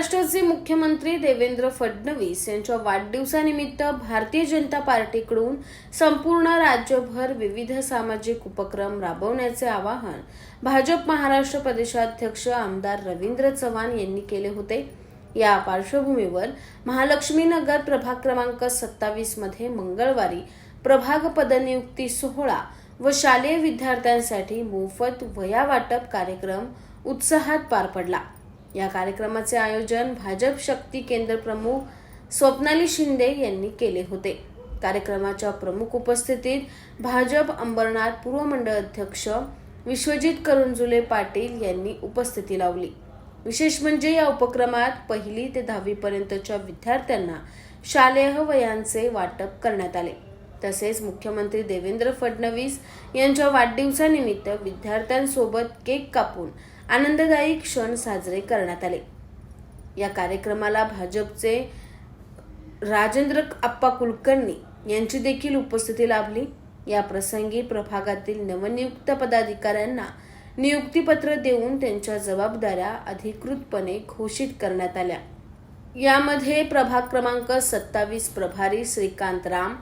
महाराष्ट्राचे मुख्यमंत्री देवेंद्र फडणवीस यांच्या वाढदिवसानिमित्त भारतीय जनता पार्टीकडून संपूर्ण राज्यभर विविध सामाजिक उपक्रम राबवण्याचे आवाहन भाजप महाराष्ट्र प्रदेशाध्यक्ष आमदार रवींद्र चव्हाण यांनी केले होते. या पार्श्वभूमीवर महालक्ष्मीनगर प्रभाग क्रमांक सत्तावीसमध्ये मंगळवारी प्रभाग पदनियुक्ती सोहळा व शालेय विद्यार्थ्यांसाठी मोफत वया वाटप कार्यक्रम उत्साहात पार पडला. या कार्यक्रमाचे आयोजन भाजप शक्ती केंद्र प्रमुख स्वप्नाली शिंदे यांनी केले होते. कार्यक्रमाच्या प्रमुख उपस्थितीत भाजप अंबरनाथ पूर्व मंडळ अध्यक्ष विश्वजित करुंजुले पाटील यांनी उपस्थिती लावली. विशेष म्हणजे या उपक्रमात पहिली ते दहावी पर्यंतच्या विद्यार्थ्यांना शालेय वयांचे वाटप करण्यात आले. तसेच मुख्यमंत्री देवेंद्र फडणवीस यांच्या वाढदिवसानिमित्त विद्यार्थ्यांसोबत केक कापून आनंददायी क्षण साजरे करण्यात आले. या कार्यक्रमाला भाजपचे राजेंद्र आप्पा कुलकर्णी यांची देखील उपस्थिती लाभली. या प्रसंगी प्रभागातील नवनियुक्त पदाधिकाऱ्यांना नियुक्तीपत्र देऊन त्यांच्या जबाबदाऱ्या अधिकृतपणे घोषित करण्यात आल्या. यामध्ये प्रभाग क्रमांक सत्तावीस प्रभारी श्रीकांत राम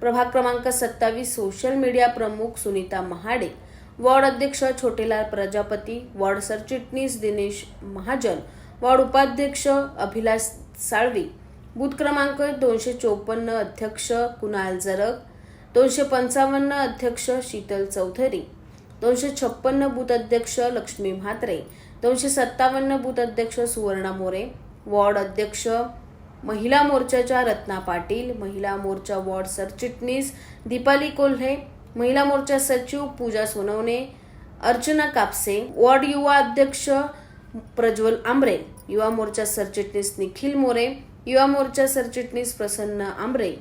प्रभाग क्रमांक सत्तावीस सोशल मीडिया प्रमुख सुनीता महाडे वॉर्ड अध्यक्ष छोटेलाल प्रजापती वॉर्ड सरचिटणीस दिनेश महाजन वॉर्ड उपाध्यक्ष अभिलाष साळवी बूथ क्रमांक दोनशे चोपन्न अध्यक्ष कुणाल जरग दोनशे पंचावन्न अध्यक्ष शीतल चौधरी दोनशे छप्पन्न बूथ अध्यक्ष लक्ष्मी म्हात्रे दोनशे सत्तावन्न बूथ अध्यक्ष सुवर्णा मोरे वॉर्ड अध्यक्ष महिला मोर्चाच्या रत्ना पाटील महिला मोर्चा वॉर्ड सरचिटणीस दीपाली कोल्हे महिला मोर्चा सचिव पूजा सोनवणे अर्चना कापसे वॉर्ड युवा अध्यक्ष प्रज्वल आंबरे युवा मोर्चा सरचिटणीस निखिल मोरे युवा मोर्चा सरचिटणीस प्रसन्न आंबरे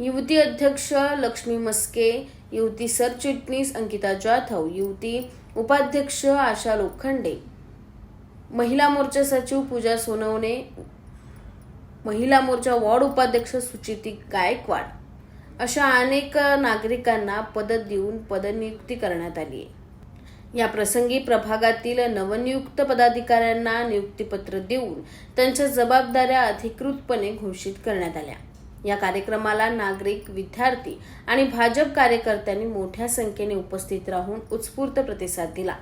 युवती अध्यक्ष लक्ष्मी मस्के युवती सरचिटणीस अंकिता जाधव युवती उपाध्यक्ष आशा लोखंडे. महिला मोर्चा सचिव पूजा सोनवणे महिला मोर्चा वॉर्ड उपाध्यक्ष सुचिती गायकवाड. अशा अनेक नागरिकांना पद देऊन पदनियुक्ती करण्यात आली आहे. या प्रसंगी प्रभागातील नवनियुक्त पदाधिकाऱ्यांना नियुक्तीपत्र देऊन त्यांच्या जबाबदाऱ्या अधिकृतपणे घोषित करण्यात आल्या. या कार्यक्रमाला नागरिक विद्यार्थी आणि भाजप कार्यकर्त्यांनी मोठ्या संख्येने उपस्थित राहून उत्स्फूर्त प्रतिसाद दिला.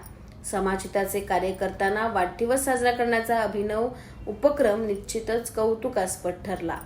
समाजहिताचे कार्य करताना वाढदिवस साजरा करण्याचा अभिनव उपक्रम निश्चितच कौतुकास्पद ठरला.